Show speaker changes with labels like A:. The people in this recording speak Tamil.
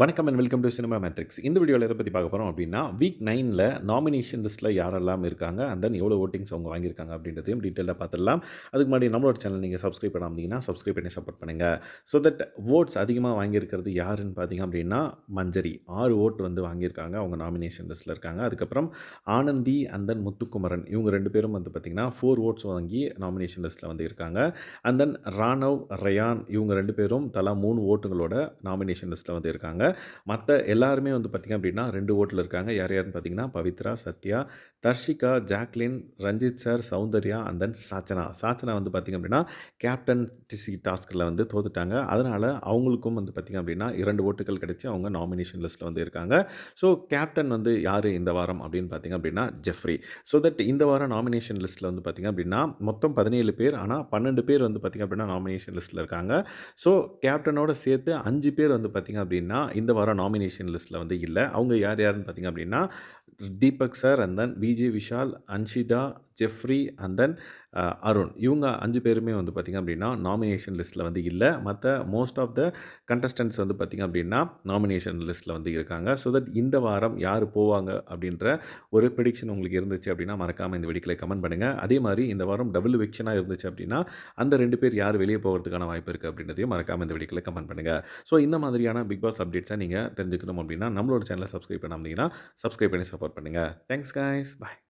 A: வணக்கம் and welcome to cinema matrix இந்த வீடியோவில் எதை பற்றி பார்க்க போகிறோம் அப்படின்னா வீக் நைனில் நாமினேஷன் லிஸ்ட்டில் யாரெல்லாம் இருக்காங்க அண்ட் தென் எவ்வளோ ஓட்டிங்ஸ் அவங்க வாங்கியிருக்காங்க அப்படின்றதையும் டீட்டெயிலாக பார்த்துடலாம். அதுக்கு முன்னாடி நம்மளோட சேனல் நீங்கள் சப்ஸ்கிரைப் பண்ணாமதிங்கன்னா சப்ஸ்கிரைப் பண்ணி சப்போர்ட் பண்ணுங்கள் ஸோ தட் ஓட்ஸ் அதிகமாக வாங்கியிருக்கிறது யாருன்னு பார்த்தீங்க அப்படின்னா மஞ்சரி. ஆறு ஓட் வந்து வாங்கியிருக்காங்க அவங்க நாமினேஷன் லிஸ்ட்டில் இருக்காங்க. அதுக்கப்புறம் ஆனந்தி அண்ட் தென் முத்துக்குமரன். இவங்க ரெண்டு பேரும் வந்து பார்த்திங்கன்னா ஃபோர் ஓட்ஸ் வாங்கி நாமினேஷன் லிஸ்ட்டில் வந்து இருக்காங்க. அண்ட் தென் ராணவ் ரயான் இவங்க ரெண்டு பேரும் தலா மூணு ஓட்டுகளோட நாமினேஷன் லிஸ்ட்டில் வந்து இருக்காங்க. மற்ற எல்லாருமே வந்து பார்த்திங்க அப்படின்னா ரெண்டு ஓட்டில் இருக்காங்க. யார் யாருன்னு பார்த்தீங்கன்னா Pavithra Sathya Dharshika Jacqueline Ranjith sir Soundarya and then Sachana. Sachana வந்து பார்த்திங்க அப்படின்னா கேப்டன் டிசி டாஸ்கில் வந்து தோத்துட்டாங்க. அதனால் அவங்களுக்கும் வந்து பார்த்திங்க அப்படின்னா இரண்டு ஓட்டுகள் கிடச்சி அவங்க நாமினேஷன் லிஸ்ட்டில் வந்து இருக்காங்க. ஸோ கேப்டன் வந்து யார் இந்த வாரம் அப்படின்னு பார்த்திங்க அப்படின்னா ஜெஃப்ரி. ஸோ தட் இந்த வாரம் நாமினேஷன் லிஸ்ட்டில் வந்து பார்த்திங்க அப்படின்னா மொத்தம் பதினேழு பேர். ஆனால் பன்னெண்டு பேர் வந்து பார்த்திங்க அப்படின்னா நாமினேஷன் லிஸ்ட்டில் இருக்காங்க. ஸோ கேப்டனோட சேர்த்து அஞ்சு பேர் வந்து பார்த்திங்க அப்படின்னா இந்த வாரம் நாமினேஷன் லிஸ்ட்டில் வந்து இல்லை. அவங்க யார் யாருன்னு பார்த்திங்க அப்படின்னா Deepak sir and then Vijay Vishal Anshitha Jeffrey and then Arun. இவங்க அஞ்சு பேருமே வந்து பார்த்திங்க அப்படின்னா நாமினேஷன் லிஸ்ட்டில் வந்து இல்லை. மற்ற மோஸ்ட் ஆஃப் த கண்டஸ்டன்ஸ் வந்து பார்த்திங்க அப்படின்னா நாமினேஷன் லிஸ்ட்டில் வந்து இருக்காங்க. ஸோ தட் இந்த வாரம் யார் போவாங்க அப்படின்ற ஒரு ப்ரிடிக்ஷன் உங்களுக்கு இருந்துச்சு அப்படின்னா மறக்காமல் இந்த வெடிக்கலை கமெண்ட் பண்ணுங்கள் அதே மாதிரி இந்த வாரம் டபுள் விக்ஷனாக இருந்துச்சு அப்படின்னா அந்த ரெண்டு பேர் யார் வெளியே போகிறதுக்கான வாய்ப்பு இருக்குது அப்படின்றதையும் மறக்காமல் இந்த வெடிக்கலை கமெண்ட் பண்ணுங்கள் ஸோ இந்த மாதிரியான பிக் பாஸ் அப்டேட்ஸை நீங்கள் தெரிஞ்சுக்கணும் அப்படின்னா நம்மளோட சேனலை சப்ஸ்கிரைப் பண்ணாமீங்கன்னா சப்ஸ்கிரைப் பண்ணி சப்போர்ட் பண்ணுங்கள் தேங்க்ஸ் கைஸ் பாய்